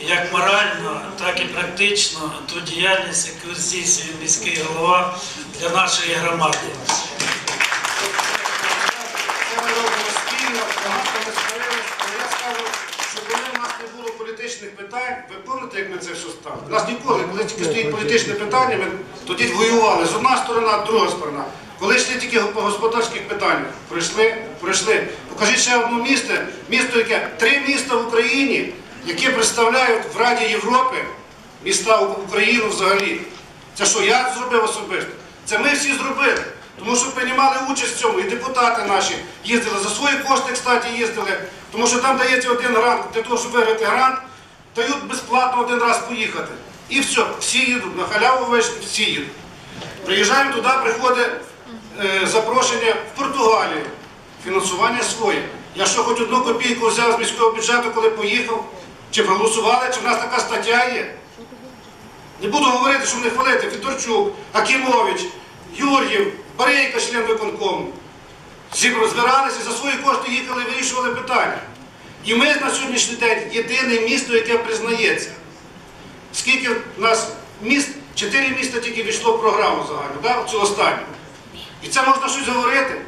як морально, так і практично ту діяльність, яку здійснює міський голова для нашої громади. Це ми робимо спільно, багато ми сварились, але я скажу, що коли в нас не було політичних питань, ви пам'ятаєте, як ми це все стали? У нас ніколи, коли тільки стоїть політичне питання, ми тоді воювали. З одна сторона, друга сторона. Коли йшли тільки по господарських питаннях, пройшли, пройшли. Покажіть ще одне місто, місто, яке три міста в Україні, які представляють в Раді Європи міста Україну взагалі. Це що я зробив особисто? Це ми всі зробили. Тому що приймали участь в цьому, і депутати наші їздили за свої кошти, кстати, їздили. Тому що там дається один грант, для того, щоб виграти грант, дають безплатно один раз поїхати. І все, всі їдуть, на халяву вийшли, всі їдуть. Приїжджаємо туди, приходить е, запрошення в Португалію. Фінансування своє. Я що хоч одну копійку взяв з міського бюджету, коли поїхав? Чи проголосували, чи в нас така стаття є? Не буду говорити, щоб не хвалити. Федорчук, Акімович, Юр'єв, Барейка, член виконкому. Всі збиралися за свої кошти їхали, вирішували питання. І ми на сьогоднішній день єдине місто, яке признається. Скільки в нас міст, чотири міста тільки війшло в програму загальну, да, цю останню. І це можна щось говорити.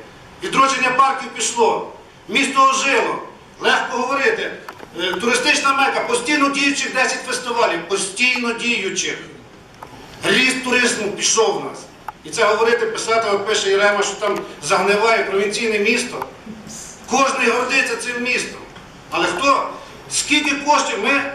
Відродження парків пішло, місто ожило. Легко говорити. Е, Туристична мека, постійно діючих 10 фестивалів, постійно діючих. Ріст туризму пішов в нас. І це говорити, писати, от пише Єрема, що там загниває провінційне місто. Кожний гордиться цим містом. Але хто? Скільки коштів? Ми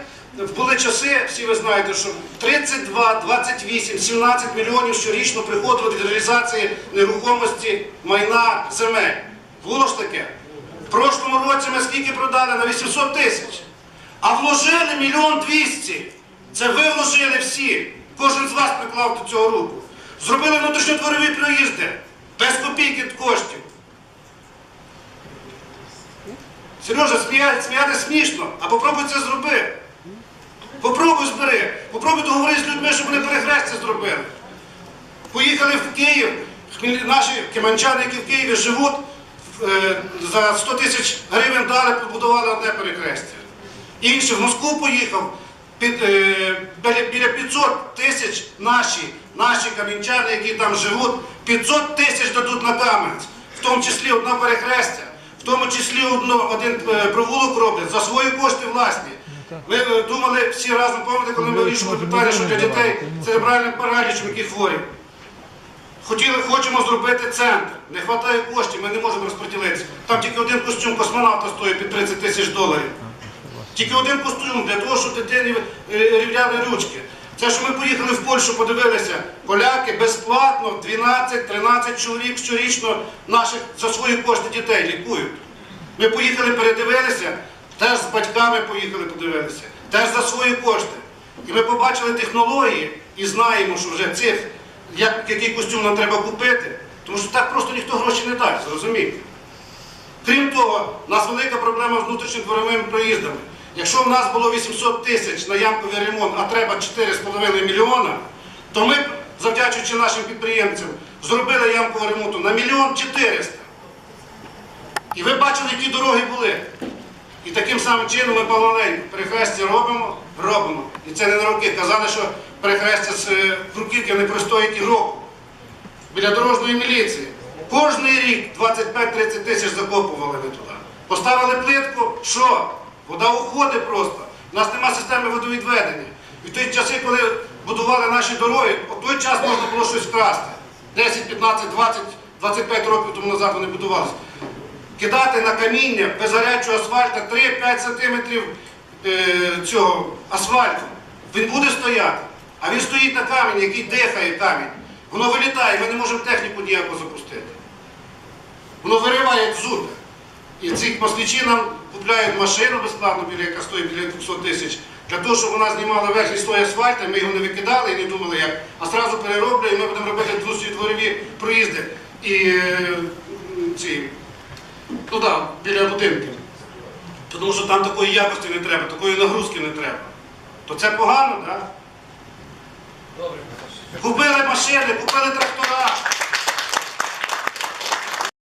були часи, всі ви знаєте, що 32, 28, 17 мільйонів щорічно приходило від реалізації нерухомості майна земель. Було ж таке? Прошлому році ми скільки продали на 800 тисяч. А вложили мільйон двісті. Це ви вложили всі. Кожен з вас приклав до цього руку. Зробили внутрішньодворові проїзди без копійки коштів. Сережа, смія- сміяти смішно, а попробуй це зроби. Попробуй збери. Попробуй договори з людьми, щоб вони перехрестя зробили. Поїхали в Київ, наші киманчани, які в Києві живуть, за 100 тисяч гривень дали, побудували одне перехрестя. Інший в Москву поїхав, під, е, біля, біля 500 тисяч наші, наші камінчани, які там живуть, 500 тисяч дадуть на Кам'янець, в тому числі одне перехрестя, в тому числі одно, один е, провулок роблять за свої кошти власні. Ми е, думали всі разом, пам'ятаєте, коли ми вирішували питання, що для дітей з церебральним паралічем, які хворі. Хотіли, хочемо зробити центр. Не вистачає коштів, ми не можемо розподілитися. Там тільки один костюм космонавта стоїть під 30 тисяч доларів. Тільки один костюм для того, щоб дитині е, рівняли ручки. Це що ми поїхали в Польщу, подивилися, поляки безплатно 12-13 чоловік щорічно наших за свої кошти дітей лікують. Ми поїхали, передивилися, теж з батьками поїхали, подивилися, теж за свої кошти. І ми побачили технології і знаємо, що вже цих, як, який костюм нам треба купити, тому що так просто ніхто гроші не дасть, зрозумієте? Крім того, у нас велика проблема з внутрішньодворовими проїздами. Якщо в нас було 800 тисяч на ямковий ремонт, а треба 4,5 мільйона, то ми, завдячуючи нашим підприємцям, зробили ямкового ремонту на мільйон 400. І ви бачили, які дороги були. І таким самим чином ми помаленьку перехрестя робимо, робимо. І це не на роки. Казали, що перехрестя з е, Круківки не простоїть і року. Біля дорожньої міліції. Кожний рік 25-30 тисяч закопували ми туди. Поставили плитку, що? Вода уходить просто. У нас нема системи водовідведення. І в той часи, коли будували наші дороги, в той час можна було щось вкрасти. 10, 15, 20, 25 років тому назад вони будувалися. Кидати на каміння без гарячого асфальту 3-5 сантиметрів е, цього асфальту. Він буде стояти. А він стоїть на камені, який дихає камінь. Воно вилітає, ми не можемо техніку ніяку запустити. Воно вириває зуби. І ці москвичі нам купляють машину безплатно, біля, яка стоїть біля 200 тисяч, для того, щоб вона знімала верхній слой асфальту, ми його не викидали і не думали як, а одразу перероблюємо, і ми будемо робити двостоїдворові проїзди. І е, м, так, біля будинків. Тому що там такої якості не треба, такої нагрузки не треба. То це погано, так? Купили машини, купили трактора,